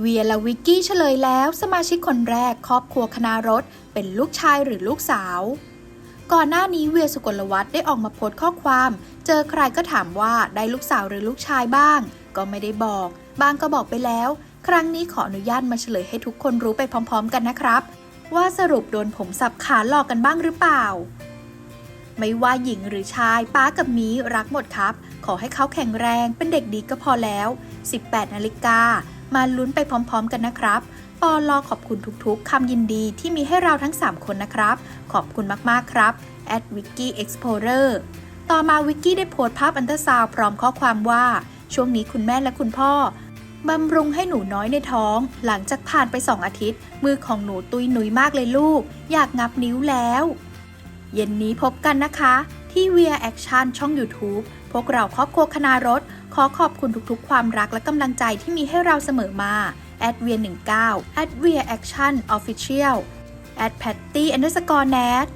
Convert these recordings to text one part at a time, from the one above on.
เวียและวิกกี้เฉลยแล้ว สมาชิกคนแรกครอบครัวคณารถ เป็นลูกชายหรือลูกสาว ก่อนหน้านี้เวียสุกลวัฒน์ได้ออกมาโพสต์ข้อความ เจอใครก็ถามว่าได้ลูกสาวหรือลูกชายบ้าง ก็ไม่ได้บอก บางก็บอกไปแล้ว ครั้งนี้ขออนุญาตมาเฉลยให้ทุกคนรู้ไปพร้อม ๆ กันนะครับ ว่าสรุปโดนผมสับขาหลอกกันบ้างหรือเปล่า ไม่ว่าหญิงหรือชายป้ากับมีรักหมดครับ ขอให้เขาแข็งแรงเป็นเด็กดีก็พอแล้ว 18นาฬิกา มาลุ้นไปพร้อมๆ กันนะครับปอลอขอบคุณทุกๆคำยินดีที่มีให้เราทั้ง 3 คนนะครับ ขอบคุณมากๆครับ at wiki explorer ต่อมาวิกกี้ได้โพสต์ภาพอันเตอร์ซาวพร้อมข้อความว่า ช่วงนี้คุณแม่และคุณพ่อบำรุงให้หนูน้อยในท้อง หลังจากผ่านไป2องอาทิตย์ มือของหนูตุยหนุยมากเลยลูก อยากงับนิ้วแล้ว เย็นนี้พบกันนะคะ ที่ Via Action ช่อง YouTube พวกเราครอบครัวคณารถ ขอขอบคุณทุกๆ ความรักและกำลังใจที่มีให้เราเสมอมา at via 19 at via action official at patty underscore nat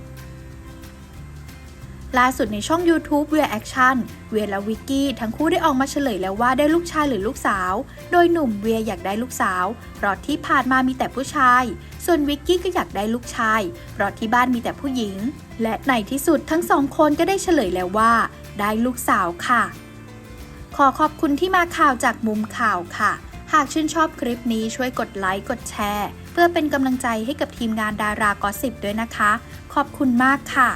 ล่าสุดในช่อง YouTube Via Action เวียและวิกกี้ทั้งคู่ได้ออกมาเฉลยแล้วว่าได้ลูกชายหรือลูกสาว โดยหนุ่มเวียอยากได้ลูกสาว เพราะที่ผ่านมามีแต่ผู้ชาย ส่วนวิกกี้ก็อยากได้ลูกชาย เพราะที่บ้านมีแต่ผู้หญิง และในที่สุดทั้งสองคนก็ได้เฉลยแล้วว่า ได้ลูกสาวค่ะ ขอขอบคุณที่มาข่าวจากมุมข่าวค่ะ หากชื่นชอบคลิปนี้ช่วยกดไลค์กดแชร์ เพื่อเป็นกำลังใจให้กับทีมงานดารากอสิบด้วยนะคะ ขอบคุณมากค่ะ